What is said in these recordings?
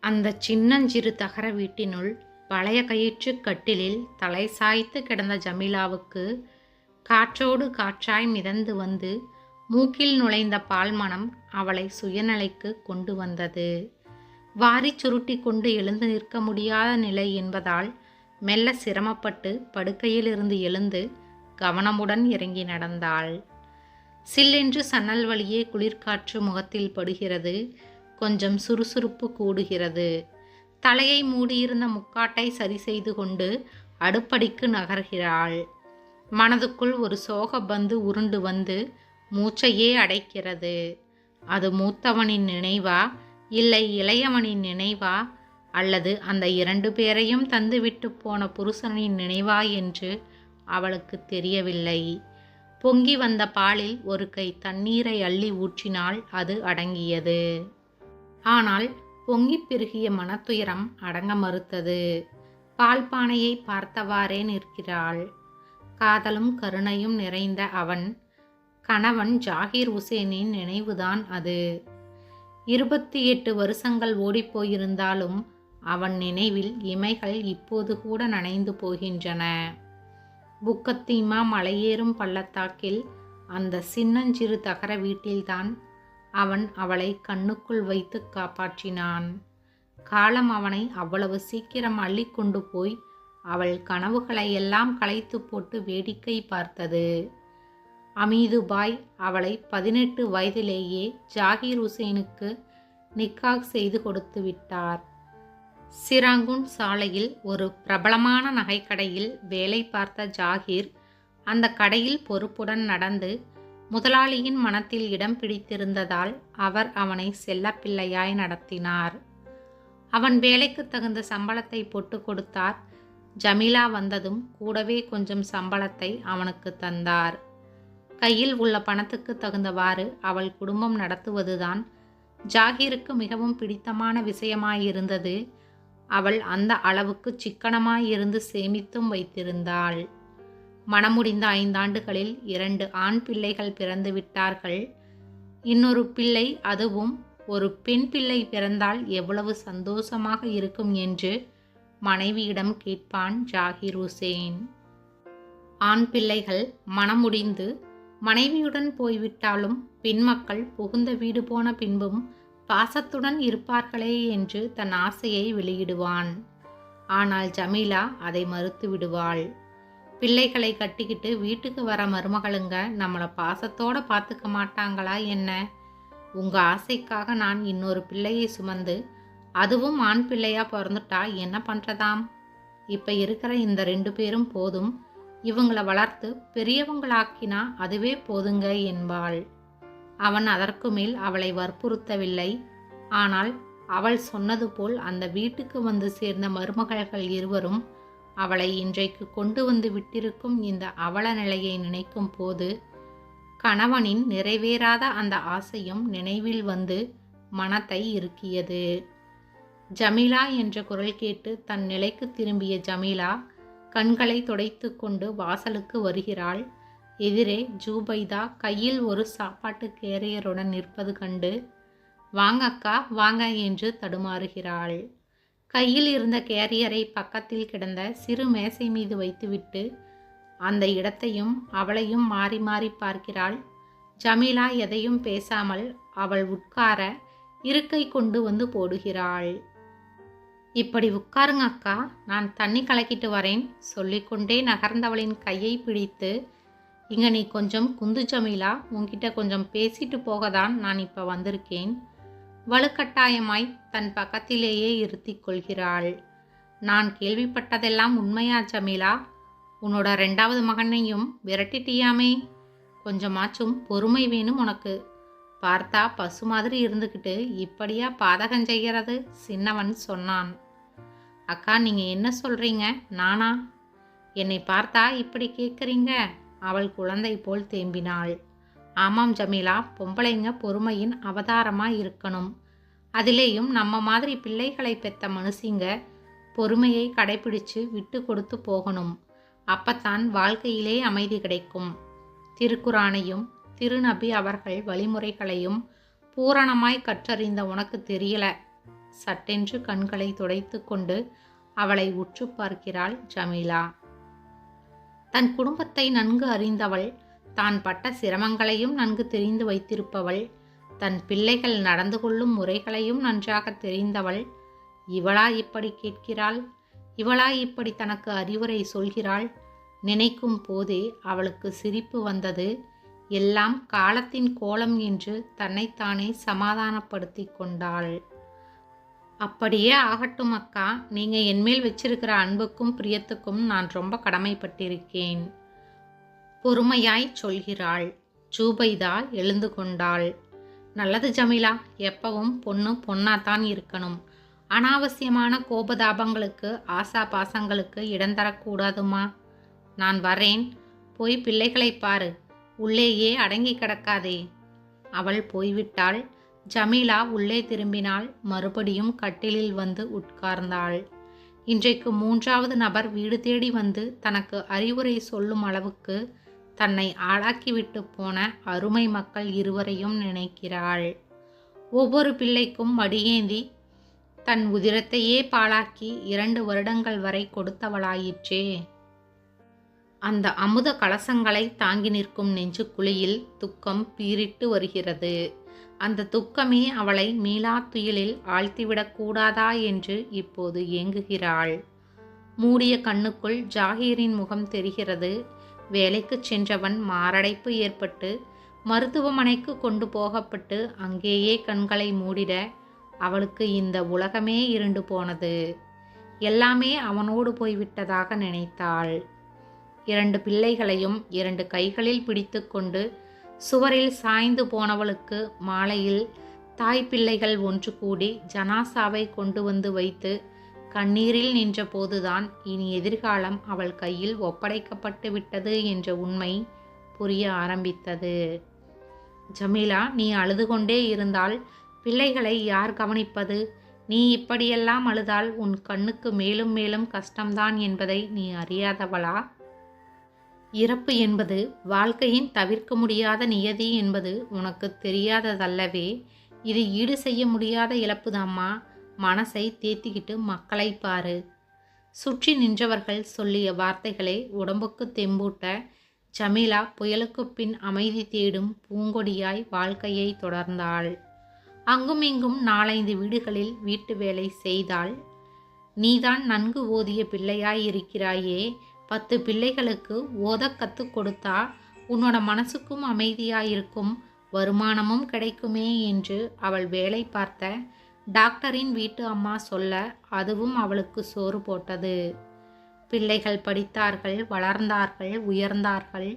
அந்த சின்னஞ்சிறு தகர வீட்டினுள் பழைய கயிற்று கட்டிலில் தலை சாய்த்து கிடந்த ஜமீலாவுக்கு காற்றோடு காற்றாய் மிதந்து வந்து மூக்கில் நுழைந்த பால்மணம் அவளை சுயநிலைக்கு கொண்டு வந்தது. வாரிச் சுருட்டி கொண்டு எழுந்து நிற்க முடியாத நிலை என்பதால் மெல்ல சிரமப்பட்டு படுக்கையிலிருந்து எழுந்து கவனமுடன் இறங்கி நடந்தாள். சில்லென்று சன்னல் வழியே குளிர்காற்று முகத்தில் படுகிறது. கொஞ்சம் சுறுசுறுப்பு கூடுகிறது. தலையை மூடியிருந்த முக்காட்டை சரி செய்து கொண்டு அடுப்படிக்கு நகர்கிறாள். மனதுக்குள் ஒரு சோக பந்து உருண்டு வந்து மூச்சையே அடைக்கிறது. அது மூத்தவனின் நினைவா இல்லை இளையவனின் நினைவா அல்லது அந்த இரண்டு பேரையும் தந்துவிட்டு போன புருஷனின் நினைவா என்று அவளுக்கு தெரியவில்லை. பொங்கி வந்த பாலில் ஒரு கை தண்ணீரை அள்ளி ஊற்றினால் அது அடங்கியது. ஆனால் பொங்கிப் பெருகிய மனத்துயரம் அடங்க மறுத்தது. பால்பானையை பார்த்தவாறே நிற்கிறாள். காதலும் கருணையும் நிறைந்த அவன் கணவன் ஜாகிர் ஹுசேனின் நினைவுதான் அது. இருபத்தி எட்டு வருஷங்கள் ஓடிப்போயிருந்தாலும் அவன் நினைவில் இமைகள் இப்போது கூட நனைந்து போகின்றன. புக்கத்தீமா மலையேறும் பள்ளத்தாக்கில் அந்த சின்னஞ்சிறு தகர வீட்டில்தான் அவன் அவளை கண்ணுக்குள் வைத்து காப்பாற்றினான். காலம் அவனை அவ்வளவு சீக்கிரம் அள்ளி கொண்டு போய் அவள் கனவுகளை எல்லாம் களைத்து போட்டு வேடிக்கை பார்த்தது. அமீதுபாய் அவளை பதினெட்டு வயதிலேயே ஜாகிர் ஹுசேனுக்கு நிக்காக் செய்து கொடுத்து விட்டார். சிராங்குன் சாலையில் ஒரு பிரபலமான நகைக்கடையில் வேலை பார்த்த ஜாகிர் அந்த கடையில் பொறுப்புடன் நடந்து முதலாளியின் மனத்தில் இடம் பிடித்திருந்ததால் அவர் அவனை செல்லப்பிள்ளையாய் நடத்தினார். அவன் வேலைக்கு தகுந்த சம்பளத்தை போட்டு கொடுத்தார். ஜமீலா வந்ததும் கூடவே கொஞ்சம் சம்பளத்தை அவனுக்கு தந்தார். கையில் உள்ள பணத்துக்கு தகுந்தவாறு அவள் குடும்பம் நடத்துவதுதான் ஜாகிருக்கு மிகவும் பிடித்தமான விஷயமாயிருந்தது. அவள் அந்த அளவுக்கு சிக்கனமாயிருந்து சேமித்தும் வைத்திருந்தாள். மணமுடிந்த ஐந்தாண்டுகளில் இரண்டு ஆண் பிள்ளைகள் பிறந்து விட்டார்கள். இன்னொரு பிள்ளை அதுவும் ஒரு பெண் பிள்ளை பிறந்தால் எவ்வளவு சந்தோஷமாக இருக்கும் என்று மனைவியிடம் கேட்பான் ஜாகிர் ஹுசேன் ஆண் பிள்ளைகள் மனமுடிந்து மனைவியுடன் போய்விட்டாலும் பெண் மக்கள் புகுந்த வீடு போன பின்பும் பாசத்துடன் இருப்பார்களே என்று தன் ஆசையை வெளியிடுவான். ஆனால் ஜமீலா அதை மறுத்து விடுவாள். பிள்ளைகளை கட்டிக்கிட்டு வீட்டுக்கு வர மருமகளுங்க நம்மளை பாசத்தோடு பார்த்துக்க மாட்டாங்களா என்ன? உங்கள் ஆசைக்காக நான் இன்னொரு பிள்ளையை சுமந்து அதுவும் ஆண் பிள்ளையாக பிறந்துட்டா என்ன பண்ணுறதாம் இப்போ இருக்கிற இந்த ரெண்டு பேரும் போதும். இவங்களை வளர்த்து பெரியவங்களாக்கினா அதுவே போதுங்க என்பாள். அவன் அதற்கு மேல் அவளை வற்புறுத்தவில்லை. ஆனால் அவள் சொன்னது போல் அந்த வீட்டுக்கு வந்து சேர்ந்த மருமகள்கள் இருவரும் அவளை இன்றைக்கு கொண்டு வந்து விட்டிருக்கும் இந்த அவல நிலையை நினைக்கும் போது கணவனின் நிறைவேறாத அந்த ஆசையும் நினைவில் வந்து மனத்தை இருக்கியது ஜமீலா என்ற குரல் கேட்டு தன் நிலைக்கு திரும்பிய ஜமீலா கண்களை துடைத்து கொண்டு வாசலுக்கு வருகிறாள். எதிரே ஜூபைதா கையில் ஒரு சாப்பாட்டு கேரியருடன் நிற்பது கண்டு வாங்கக்கா வாங்க என்று தடுமாறுகிறாள். கையில் இருந்த கேரியரை பக்கத்தில் கிடந்த சிறு மேசை மீது வைத்துவிட்டு அந்த இடத்தையும் அவளையும் மாறி மாறி பார்க்கிறாள். ஜமீலா எதையும் பேசாமல் அவள் உட்கார இருக்கை கொண்டு வந்து போடுகிறாள். இப்படி உட்காருங்க அக்கா நான் தண்ணி கலக்கிட்டு வரேன் சொல்லிக்கொண்டே நகர்ந்தவளின் கையை பிடித்து இங்க நீ கொஞ்சம் குந்து ஜமீலா உன்கிட்ட கொஞ்சம் பேசிட்டு போக தான் நான் இப்போ வந்திருக்கேன். வலுக்கட்டாயமாய் தன் பக்கத்திலேயே இருத்தி கொள்கிறாள். நான் கேள்விப்பட்டதெல்லாம் உண்மையா ஜமீலா? உன்னோட ரெண்டாவது மகனையும் விரட்டிட்டியாமே? கொஞ்சமாச்சும் பொறுமை வேணும் உனக்கு. பார்த்தா பசு மாதிரி இருந்துக்கிட்டு இப்படியா பாதகம் செய்கிறது? சின்னவன் சொன்னான். அக்கா நீங்கள் என்ன சொல்கிறீங்க நானா? என்னை பார்த்தா இப்படி கேட்குறீங்க? அவள் குழந்தை போல் தேம்பினாள். ஆமாம் ஜமீலா பொம்பளைங்க பொறுமையின் அவதாரமாக இருக்கணும். அதிலேயும் நம்ம மாதிரி பிள்ளைகளை பெத்த மனுஷிங்க பொறுமையை கடைபிடிச்சு விட்டு கொடுத்து போகணும். அப்பத்தான் வாழ்க்கையிலே அமைதி கிடைக்கும். திருக்குறானையும் திருநபி அவர்கள் வழிமுறைகளையும் பூரணமாய் கற்றறிந்த உனக்கு தெரியல. சட்டென்று கண்களை துடைத்து கொண்டு அவளை உற்று பார்க்கிறாள் ஜமீலா. தன் குடும்பத்தை நன்கு அறிந்தவள் தான் பட்ட சிரமங்களையும் நன்கு தெரிந்து வைத்திருப்பவள். தன் பிள்ளைகள் நடந்து கொள்ளும் முறைகளையும் நன்றாக தெரிந்தவள். இவளா இப்படி கேட்கிறாள்? இவளா இப்படி தனக்கு அறிவுரை சொல்கிறாள்? நினைக்கும் போதே அவளுக்கு சிரிப்பு வந்தது. எல்லாம் காலத்தின் கோலம் என்று தன்னைத்தானே சமாதானப்படுத்தி கொண்டாள். அப்படியே ஆகட்டும் அக்கா. நீங்கள் என்மேல் வச்சிருக்கிற அன்புக்கும் பிரியத்துக்கும் நான் ரொம்ப கடமைப்பட்டிருக்கேன். பொறுமையாய் சொல்கிறாள். ஜூபைதா எழுந்து கொண்டாள். நல்லது ஜமீலா எப்பவும் பொண்ணு பொண்ணாத்தான் இருக்கணும். அனாவசியமான கோபதாபங்களுக்கு ஆசா பாசங்களுக்கு இடம் தரக்கூடாதுமா? நான் வரேன். போய் பிள்ளைகளை பாரு. உள்ளேயே அடங்கி கிடக்காதே. அவள் போய்விட்டாள். ஜமீலா உள்ளே திரும்பினாள் மறுபடியும் கட்டிலில் வந்து உட்கார்ந்தாள். இன்றைக்கு மூன்றாவது நபர் வீடு தேடி வந்து தனக்கு அறிவுரை சொல்லும் அளவுக்கு தன்னை ஆளாக்கிவிட்டு போன அருமை மக்கள் இருவரையும் நினைக்கிறாள். ஒவ்வொரு பிள்ளைக்கும் வடியேந்தி தன் உதிரத்தையே பாழாக்கி இரண்டு வருடங்கள் வரை கொடுத்தவளாயிற்றே. அந்த அமுத கலசங்களை தாங்கி நிற்கும் நெஞ்சு குழியில் துக்கம் பீரிட்டு வருகிறது. அந்த துக்கமே அவளை மீளா துயிலில் என்று இப்போது ஏங்குகிறாள். மூடிய கண்ணுக்குள் ஜாகீரின் முகம் தெரிகிறது. வேலைக்கு சென்றவன் மாரடைப்பு ஏற்பட்டு மருத்துவமனைக்கு கொண்டு போகப்பட்டு அங்கேயே கண்களை மூடிட அவளுக்கு இந்த உலகமே இருண்டு போனது. எல்லாமே அவனோடு போய்விட்டதாக நினைத்தாள். இரண்டு பிள்ளைகளையும் இரண்டு கைகளில் பிடித்துக்கொண்டு சுவரில் சாய்ந்து போனவளுக்கு மாலையில் தாய் பிள்ளைகள் ஒன்று கூடி ஜனாசாவை கொண்டு வந்து வைத்து கண்ணீரில் நின்ற போதுதான் இனி எதிர்காலம் அவள் கையில் ஒப்படைக்கப்பட்டு விட்டது என்ற உண்மை புரிய ஆரம்பித்தது. ஜமீலா நீ அழுது கொண்டே இருந்தால் பிள்ளைகளை யார் கவனிப்பது? நீ இப்படியெல்லாம் அழுதால் உன் கண்ணுக்கு மேலும் மேலும் கஷ்டம்தான் என்பதை நீ அறியாதவளா? இறப்பு என்பது வாழ்க்கையின் தவிர்க்க முடியாத நியதி என்பது உனக்கு தெரியாததல்லவே இது ஈடு செய்ய முடியாத இழப்புதாம்மா? மனசை தேத்திக்கிட்டு மக்களை பாரு. சுற்றி நின்றவர்கள் சொல்லிய வார்த்தைகளை உடம்புக்கு தெம்பூட்ட ஜமீலா புயலுக்கு பின் அமைதி தேடும் பூங்கொடியாய் வாழ்க்கையை தொடர்ந்தாள். அங்குமிங்கும் நாலைந்து வீடுகளில் வீட்டு வேலை செய்தாள். நீதான் நன்கு ஓதிய பிள்ளையாய் இருக்கிறாயே பத்து பிள்ளைகளுக்கு ஓத கற்றுக் கொடுத்தா உன்னோட மனசுக்கும் அமைதியாயிருக்கும் வருமானமும் கிடைக்குமே என்று அவள் வேலை பார்த்த டாக்டரின் வீட்டு அம்மா சொல்ல அதுவும் அவளுக்கு சோறு போட்டது. பிள்ளைகள் படித்தார்கள் வளர்ந்தார்கள் உயர்ந்தார்கள்.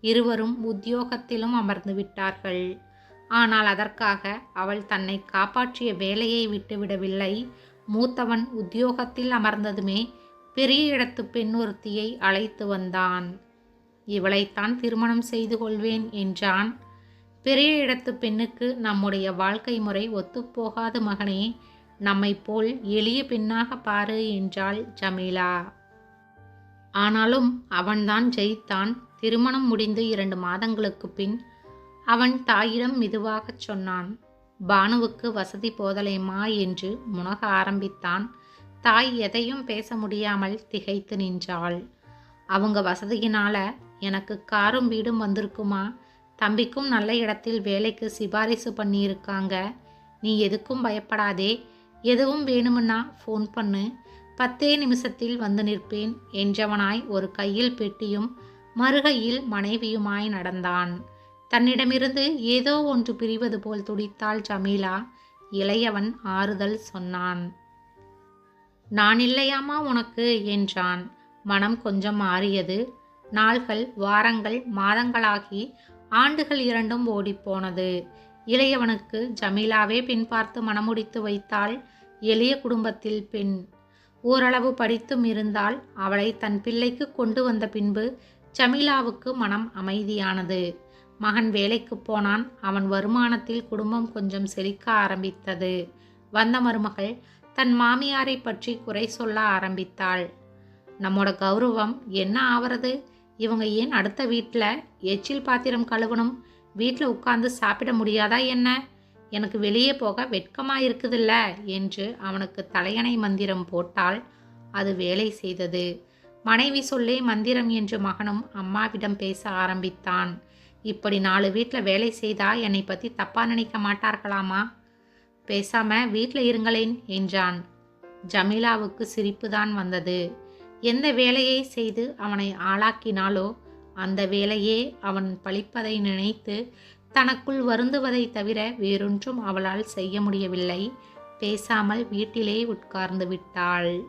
இருவரும் உத்தியோகத்திலும் அமர்ந்து விட்டார்கள். ஆனால் அதற்காக அவள் தன்னை காப்பாற்றிய வேலையை விட்டுவிடவில்லை. மூத்தவன் உத்தியோகத்தில் அமர்ந்ததுமே பெரிய இடத்து பெண் ஒருத்தியை அழைத்து வந்தான். இவளைத்தான் திருமணம் செய்து கொள்வேன் என்றான். பெரிய இடத்து பெண்ணுக்கு நம்முடைய வாழ்க்கை முறை ஒத்துப்போகாத மகனே நம்மை போல் எளிய பெண்ணாக பாரு என்றாள் ஜமீலா. ஆனாலும் அவன்தான் ஜெயித்தான். திருமணம் முடிந்து இரண்டு மாதங்களுக்கு பின் அவன் தாயிடம் மெதுவாகச் சொன்னான் பானுவுக்கு வசதி போதலேமா? என்று முனக ஆரம்பித்தான். தாய் எதையும் பேச முடியாமல் திகைத்து நின்றாள். அவங்க வசதியினால எனக்கு காரும் வீடும் வந்திருக்குமா? தம்பிக்கும் நல்ல இடத்தில் வேலைக்கு சிபாரிசு பண்ணியிருக்காங்க. நீ எதுக்கும் பயப்படாதே. எதுவும் வேணுமுன்னா ஃபோன் பண்ணு. பத்தே நிமிஷத்தில் வந்து நிற்பேன் என்றவனாய் ஒரு கையில் பெட்டியும் மறுகையில் மனைவியுமாய் நடந்தான். தன்னிடமிருந்து ஏதோ ஒன்று பிரிவது போல் துடித்தாள் ஜமீலா. இளையவன் ஆறுதல் சொன்னான். நான் இல்லையாமா உனக்கு? என்றான். மனம் கொஞ்சம் மாறியது. நாள்கள் வாரங்கள் மாதங்களாகி ஆண்டுகள் இரண்டும் ஓடிப்போனது. இளையவனுக்கு ஜமீலாவே பின் பார்த்து மனமுடித்து வைத்தாள் எளிய குடும்பத்தில் பெண். ஓரளவு படித்தும் இருந்தால் அவளை தன் பிள்ளைக்கு கொண்டு வந்த பின்பு ஜமீலாவுக்கு மனம் அமைதியானது. மகன் வேலைக்கு போனான். அவன் வருமானத்தில் குடும்பம் கொஞ்சம் செழிக்க ஆரம்பித்தது. வந்த மருமகள் தன் மாமியாரை பற்றி குறை சொல்ல ஆரம்பித்தாள். நம்மோட கௌரவம் என்ன ஆவறது? இவங்க ஏன் அடுத்த வீட்டில் எச்சில் பாத்திரம் கழுவணும்? வீட்டில் உட்காந்து சாப்பிட முடியாதா என்ன? எனக்கு வெளியே போக வெட்கமாக இருக்குதுல்ல என்று அவனுக்கு தலையணை மந்திரம் போட்டால் அது வேலை செய்தது. மனைவி சொல்லே மந்திரம் என்று மகனும் அம்மாவிடம் பேச ஆரம்பித்தான். இப்படி நாலு வீட்டில் வேலை செய்தா என்னை பற்றி தப்பாக நினைக்க மாட்டார்களாமா? பேசாம வீட்டில் இருங்களேன் என்றான். ஜமீலாவுக்கு சிரிப்புதான் வந்தது. எந்த வேலையை செய்து அவனை ஆளாக்கினாலோ அந்த வேலையே அவன் பழிப்பதை நினைத்து தனக்குள் வருந்துவதை தவிர வேறொன்றும் அவளால் செய்ய முடியவில்லை. பேசாமல் வீட்டிலே உட்கார்ந்து விட்டாள்.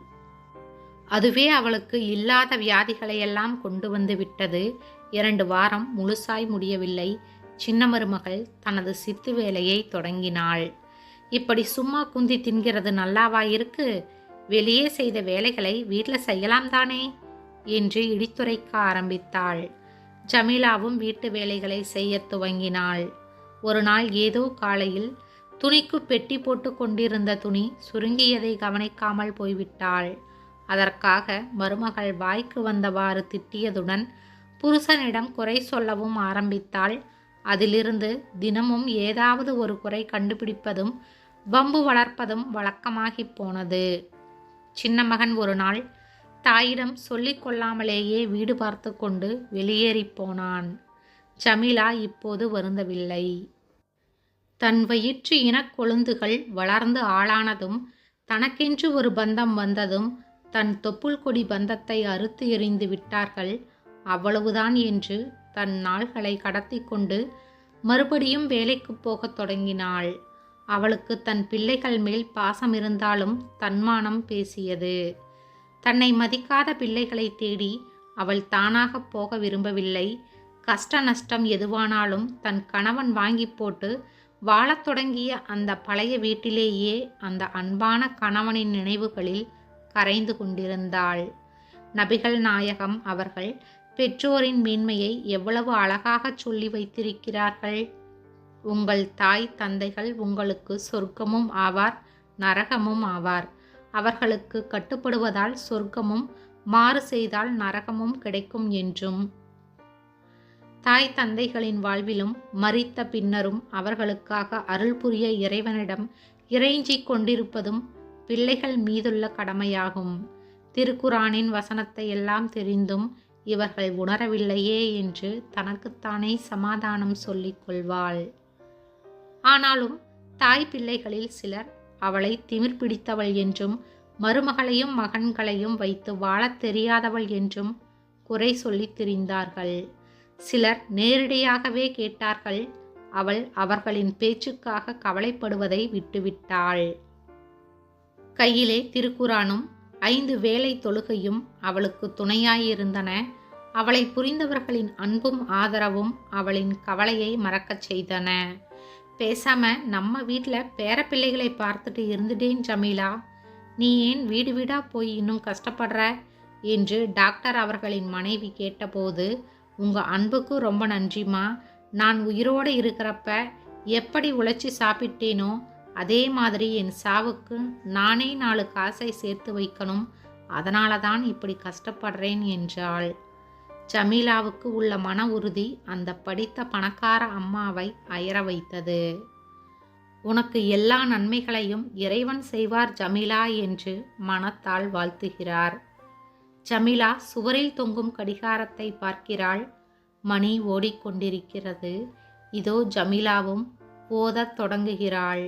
அதுவே அவளுக்கு இல்லாத வியாதிகளையெல்லாம் கொண்டு வந்து விட்டது. இரண்டு வாரம் முழுசாய் முடியவில்லை. சின்ன மருமகள் தனது சித்து வேலையை தொடங்கினாள். இப்படி சும்மா குந்தி தின்கிறது நல்லாவா இருக்கு? வெளியே செய்த வேலைகளை வீட்டில் செய்யலாம் தானே என்று இடித்துரைக்க ஆரம்பித்தாள். ஜமீலாவும் வீட்டு வேலைகளை செய்ய துவங்கினாள். ஒரு நாள் ஏதோ காலையில் துணிக்கு பெட்டி போட்டு கொண்டிருந்த துணி சுருங்கியதை கவனிக்காமல் போய்விட்டாள். அதற்காக மருமகள் வாய்க்கு வந்தவாறு திட்டியதுடன் புருஷனிடம் குறை சொல்லவும் ஆரம்பித்தாள். அதிலிருந்து தினமும் ஏதாவது ஒரு குறை கண்டுபிடிப்பதும் வம்பு வளர்ப்பதும் வழக்கமாகிப் போனது. சின்ன மகன் ஒரு நாள் தாயிடம் சொல்லிக் கொள்ளாமலேயே வீடு பார்த்து கொண்டு வெளியேறிப் போனான். ஜமீலா இப்போது வருந்தவில்லை. தன் வயிற்று இனக்கொழுந்துகள் வளர்ந்து ஆளானதும் தனக்கென்று ஒரு பந்தம் வந்ததும் தன் தொப்புள் கொடி பந்தத்தை அறுத்து எறிந்து விட்டார்கள். அவ்வளவுதான் என்று தன் நாள்களை கடத்தி கொண்டு மறுபடியும் வேலைக்கு போகத் தொடங்கினாள். அவளுக்கு தன் பிள்ளைகள் மேல் பாசம் இருந்தாலும் தன்மானம் பேசியது. தன்னை மதிக்காத பிள்ளைகளை தேடி அவள் தானாக போக விரும்பவில்லை. கஷ்ட நஷ்டம் எதுவானாலும் தன் கணவன் வாங்கி போட்டு வாழத் தொடங்கிய அந்த பழைய வீட்டிலேயே அந்த அன்பான கணவனின் நினைவுகளில் கரைந்து கொண்டிருந்தாள். நபிகள் நாயகம் அவர்கள் பெற்றோரின் மேன்மையை எவ்வளவு அழகாகச் சொல்லி வைத்திருக்கிறார்கள். உங்கள் தாய் தந்தைகள் உங்களுக்கு சொர்க்கமும் ஆவார் நரகமும் ஆவார். அவர்களுக்கு கட்டுப்படுவதால் சொர்க்கமும் மாறு செய்தால் நரகமும் கிடைக்கும் என்றும். தாய் தந்தைகளின் வாழ்விலும் மறித்த பின்னரும் அவர்களுக்காக அருள் புரிய இறைவனிடம் இறைஞ்சிக் கொண்டிருப்பதும் பிள்ளைகள் மீதுள்ள கடமையாகும். திருக்குரானின் வசனத்தை எல்லாம் தெரிந்தும் இவர்கள் உணரவில்லையே என்று தனக்குத்தானே சமாதானம் சொல்லிக் கொள்வாள். ஆனாலும் தாய் பிள்ளைகளில் சிலர் அவளை திமிர் பிடித்தவள் என்றும் மருமகளையும் மகன்களையும் வைத்து வாழத் தெரியாதவள் என்றும் குறை சொல்லித் திரிந்தார்கள். சிலர் நேரடியாகவே கேட்டார்கள் அவள் அவர்களின் பேச்சுக்காக கவலைப்படுவதை விட்டுவிட்டாள். கையிலே திருக்குறானும் ஐந்து வேலை தொழுகையும் அவளுக்கு துணையாயிருந்தன. அவளை புரிந்தவர்களின் அன்பும் ஆதரவும் அவளின் கவலையை மறக்கச் செய்தன. பேசாமல் நம்ம வீட்டில் பேரப்பிள்ளைகளை பார்த்துட்டு இருந்துட்டேன் ஜமீலா நீ ஏன் வீடு வீடாக போய் இன்னும் கஷ்டப்படுற? என்று டாக்டர் அவர்களின் மனைவி கேட்டபோது உங்கள் அன்புக்கு ரொம்ப நன்றிம்மா. நான் உயிரோடு இருக்கிறப்ப எப்படி உழைச்சி சாப்பிட்டேனோ அதே மாதிரி என் சாவுக்கு நானே நாலு காசை சேர்த்து வைக்கணும். அதனால தான் இப்படி கஷ்டப்படுறேன் என்றாள். ஜமீலாவுக்கு உள்ள மன உறுதி அந்த படித்த பணக்கார அம்மாவை அயர வைத்தது. உனக்கு எல்லா நன்மைகளையும் இறைவன் செய்வார் ஜமீலா என்று மனத்தால் வாழ்த்துகிறார். ஜமீலா சுவரில் தொங்கும் கடிகாரத்தை பார்க்கிறாள். மணி ஓடிக்கொண்டிருக்கிறது. இதோ ஜமீலாவும் ஓதத் தொடங்குகிறாள்.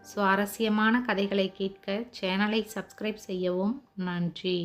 சுவாரஸ்யமான கதைகளை கேட்க சேனலை சப்ஸ்கிரைப் செய்யவும் நன்றி.